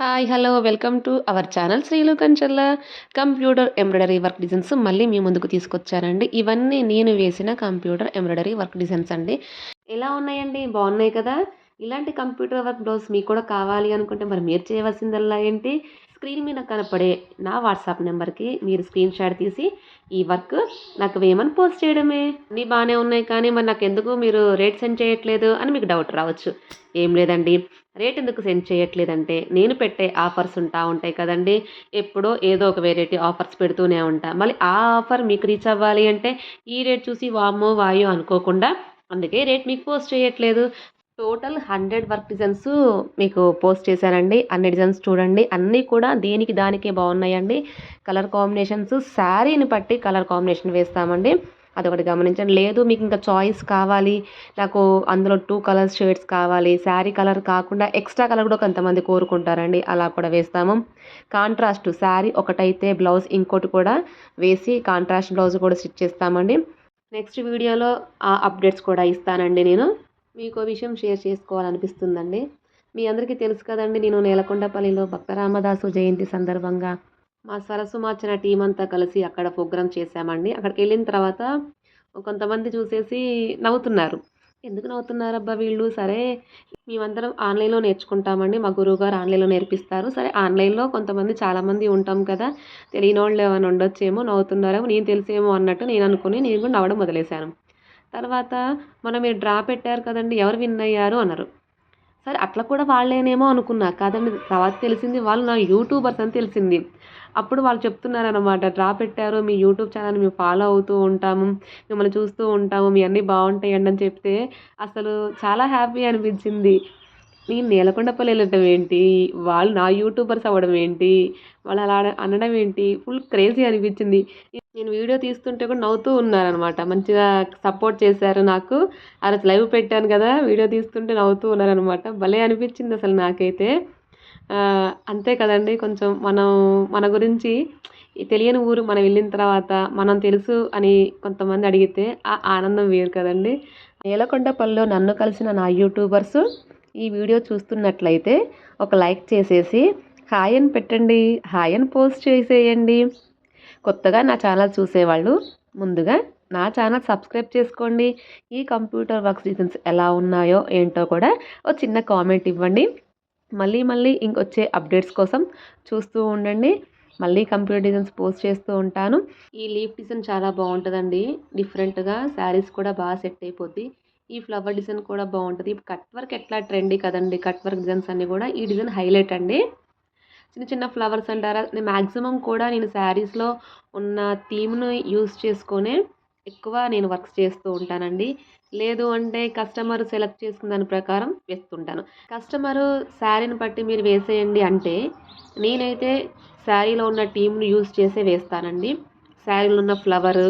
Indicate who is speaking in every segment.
Speaker 1: Hi hello welcome to our channel Srilu Kancharla computer embroidery work designs మళ్ళీ మీ ముందుకు తీసుకొచ్చానండి. ఇవన్నీ నేను వేసిన కంప్యూటర్ ఎంబ్రాయిడరీ వర్క్ డిజైన్స్ అండి. ఎలా ఉన్నాయండి? బాగున్నాయి కదా? ఇలాంటి కంప్యూటర్ వర్క్ బ్లౌజ్ మీకు కూడా కావాలి అనుకుంటే మరి మీరు చేయవలసిందల్లా ఏంటి? స్క్రీన్ మీద కనపడే నా వాట్సాప్ నెంబర్కి మీరు స్క్రీన్ షాట్ తీసి ఈ వర్క్ నాకు వేయమని పోస్ట్ చేయడమే. అన్నీ బాగానే ఉన్నాయి కానీ మరి నాకు ఎందుకు మీరు రేట్ సెండ్ చేయట్లేదు అని మీకు డౌట్ రావచ్చు. ఏం లేదండి. రేట్ ఎందుకు సెండ్ చేయట్లేదంటే నేను పెట్టే ఆఫర్స్ ఉంటా ఉంటాయి కదండి. ఎప్పుడో ఏదో ఒక వెరైటీ ఆఫర్స్ పెడుతూనే ఉంటా. మళ్ళీ ఆ ఆఫర్ మీకు రీచ్ అవ్వాలి అంటే ఈ రేట్ చూసి వామో వాయో అనుకోకుండా అందుకే రేట్ మీకు పోస్ట్ చేయట్లేదు. టోటల్ హండ్రెడ్ వర్క్ డిజైన్స్ మీకు పోస్ట్ చేశానండి అన్ని డిజైన్స్ చూడండి. అన్నీ కూడా దేనికి దానికే బాగున్నాయండి. కలర్ కాంబినేషన్స్ శారీని బట్టి కలర్ కాంబినేషన్ వేస్తామండి. అదొకటి గమనించండి. లేదు మీకు ఇంకా చాయిస్ కావాలి. నాకు అందులో టూ కలర్స్ షేడ్స్ కావాలి. శారీ కలర్ కాకుండా ఎక్స్ట్రా కలర్ కూడా కొంతమంది కోరుకుంటారండి. అలా కూడా వేస్తాము. కాంట్రాస్ట్ శారీ ఒకటైతే బ్లౌజ్ ఇంకోటి కూడా వేసి కాంట్రాస్ట్ బ్లౌజ్ కూడా స్టిచ్ చేస్తామండి. నెక్స్ట్ వీడియోలో ఆ అప్డేట్స్ కూడా ఇస్తానండి నేను. మీకు విషయం షేర్ చేసుకోవాలనిపిస్తుందండి. మీ అందరికీ తెలుసు కదండి నేను నేలకొండపల్లిలో భక్త రామదాసు జయంతి సందర్భంగా మా సరస్సు మార్చిన టీం అంతా కలిసి అక్కడ ప్రోగ్రామ్ చేశామండి. అక్కడికి వెళ్ళిన తర్వాత కొంతమంది చూసేసి నవ్వుతున్నారు. ఎందుకు నవ్వుతున్నారు అబ్బా వీళ్ళు? సరే మేమందరం ఆన్లైన్లో నేర్చుకుంటామండి. మా గురువుగారు ఆన్లైన్లో నేర్పిస్తారు. సరే ఆన్లైన్లో కొంతమంది చాలామంది ఉంటాం కదా తెలియని వాళ్ళు ఏమైనా ఉండొచ్చేమో నవ్వుతున్నారేమో నేను తెలిసేమో అన్నట్టు నేను అనుకుని నేను కూడా నవ్వడం మొదలేశాను తర్వాత మనం మీరు డ్రా పెట్టారు కదండి ఎవరు విన్ అయ్యారు అన్నారు. సరే అట్లా కూడా వాళ్ళేనేమో అనుకున్నా కాదండి తర్వాత తెలిసింది వాళ్ళు నా యూట్యూబర్స్ అని తెలిసింది. అప్పుడు వాళ్ళు చెప్తున్నారనమాట డ్రా పెట్టారు మీ యూట్యూబ్ ఛానల్ మేము ఫాలో అవుతూ ఉంటాము మిమ్మల్ని చూస్తూ ఉంటాము మీ అన్నీ బాగుంటాయండి అని చెప్తే అసలు చాలా హ్యాపీ అనిపించింది. నేను నేలకొండపల్లి వెళ్ళటం ఏంటి? వాళ్ళు నా యూట్యూబర్స్ అవ్వడం ఏంటి? వాళ్ళు అలా అనడం ఏంటి? ఫుల్ క్రేజీ అనిపించింది. నేను వీడియో తీస్తుంటే కూడా నవ్వుతూ ఉన్నారనమాట మంచిగా సపోర్ట్ చేశారు నాకు. ఆ రోజు లైవ్ పెట్టాను కదా వీడియో తీస్తుంటే నవ్వుతూ ఉన్నారనమాట భలే అనిపించింది అసలు నాకైతే. అంతే కదండి కొంచెం మనం మన గురించి తెలియని ఊరు మనం వెళ్ళిన తర్వాత మనం తెలుసు అని కొంతమంది అడిగితే ఆ ఆనందం వేరు కదండి. నేలకొండపల్లిలో నన్ను కలిసిన నా యూట్యూబర్స్ ఈ వీడియో చూస్తున్నట్లయితే ఒక లైక్ చేసేసి హాయ్ అని పెట్టండి హాయ్ అని పోస్ట్ చేసేయండి. కొత్తగా నా ఛానల్ చూసేవాళ్ళు ముందుగా నా ఛానల్ సబ్స్క్రైబ్ చేసుకోండి. ఈ కంప్యూటర్ వర్క్స్ డిజైన్స్ ఎలా ఉన్నాయో ఏంటో కూడా ఒక చిన్న కామెంట్ ఇవ్వండి. మళ్ళీ మళ్ళీ ఇంకొచ్చే అప్డేట్స్ కోసం చూస్తూ ఉండండి. మళ్ళీ కంప్యూటర్ డిజైన్స్ పోస్ట్ చేస్తూ ఉంటాను. ఈ లీఫ్ డిజైన్ చాలా బాగుంటుందండి. డిఫరెంట్గా శారీస్ కూడా బాగా సెట్ అయిపోద్ది. ఈ ఫ్లవర్ డిజైన్ కూడా బాగుంటుంది. కట్ వర్క్ ఎట్లా ట్రెండీ కదండి. కట్ వర్క్ డిజైన్స్ అన్నీ కూడా ఈ డిజైన్ హైలైట్ అండి. చిన్న చిన్న ఫ్లవర్స్ అంటారా? నేను మ్యాక్సిమం కూడా నేను శారీస్లో ఉన్న థీమ్ను యూస్ చేసుకొనే ఎక్కువ నేను వర్క్స్ చేస్తూ ఉంటానండి. లేదు అంటే కస్టమర్ సెలెక్ట్ చేసుకున్న దాని ప్రకారం వేస్తుంటాను. కస్టమరు శారీని బట్టి మీరు వేసేయండి అంటే నేనైతే శారీలో ఉన్న టీమ్ను యూస్ చేసే వేస్తానండి. శారీలో ఉన్న ఫ్లవర్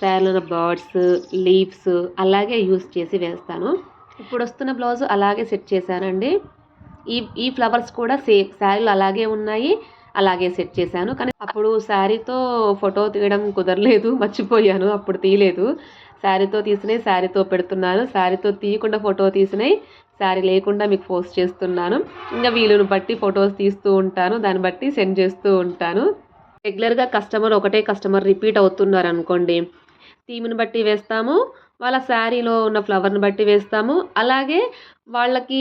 Speaker 1: శారీలో ఉన్న బర్డ్స్ లీవ్స్ అలాగే యూస్ చేసి వేస్తాను. ఇప్పుడు వస్తున్న బ్లౌజ్ అలాగే సెట్ చేశానండి. ఈ ఈ ఫ్లవర్స్ కూడా సేమ్ శారీలు అలాగే ఉన్నాయి అలాగే సెట్ చేశాను. కానీ అప్పుడు శారీతో ఫోటో తీయడం కుదరలేదు మర్చిపోయాను. అప్పుడు తీయలేదు. శారీతో తీసినాయి శారీతో పెడుతున్నాను. శారీతో తీయకుండా ఫోటో తీసినాయి శారీ లేకుండా మీకు పోస్ట్ చేస్తున్నాను. ఇంకా వీలును బట్టి ఫొటోస్ తీస్తూ ఉంటాను. దాన్ని బట్టి సెండ్ చేస్తూ ఉంటాను. రెగ్యులర్గా కస్టమర్ ఒకటే కస్టమర్ రిపీట్ అవుతున్నారు అనుకోండి థీమ్ని బట్టి వేస్తాము. వాళ్ళ శారీలో ఉన్న ఫ్లవర్ని బట్టి వేస్తాము. అలాగే వాళ్ళకి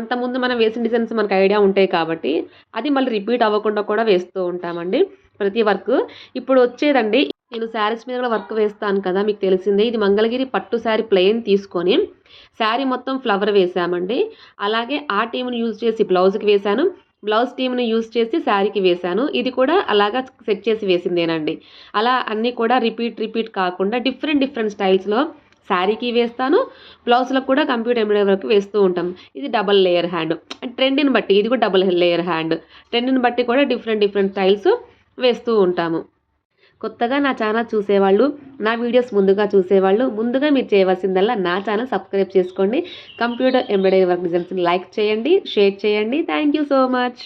Speaker 1: అంతకుముందు మనం వేసిన డిజైన్స్ మనకు ఐడియా ఉంటాయి కాబట్టి అది మళ్ళీ రిపీట్ అవ్వకుండా కూడా వేస్తూ ఉంటామండి ప్రతి వర్క్. ఇప్పుడు వచ్చేదండి నేను శారీస్ మీద కూడా వర్క్ వేస్తాను కదా మీకు తెలిసిందే. ఇది మంగళగిరి పట్టు శారీ ప్లెయిన్ తీసుకొని శారీ మొత్తం ఫ్లవర్ వేసామండి. అలాగే ఆ టీమ్ని యూజ్ చేసి బ్లౌజ్కి వేశాను. బ్లౌజ్ టీమ్ని యూజ్ చేసి శారీకి వేశాను. ఇది కూడా అలాగా సెట్ చేసి వేసిందేనండి. అలా అన్నీ కూడా రిపీట్ రిపీట్ కాకుండా డిఫరెంట్ డిఫరెంట్ స్టైల్స్లో శారీకి వేస్తాను బ్లౌజ్లకు కూడా కంప్యూటర్ ఎంబ్రాయిడరీ వరకు వేస్తూ ఉంటాం. ఇది డబల్ లేయర్ హ్యాండ్. ట్రెండ్ని బట్టి ఇది కూడా డబల్ లేయర్ హ్యాండ్. ట్రెండ్ని బట్టి కూడా డిఫరెంట్ డిఫరెంట్ స్టైల్స్ వేస్తూ ఉంటాము. కొత్తగా నా ఛానల్ చూసేవాళ్ళు నా వీడియోస్ ముందుగా చూసేవాళ్ళు ముందుగా మీరు చేయవలసిందల్లా నా ఛానల్ సబ్స్క్రైబ్ చేసుకోండి. కంప్యూటర్ ఎంబ్రాయిడరీ వర్క్ డిజైన్స్ని లైక్ చేయండి షేర్ చేయండి. Thank you so much.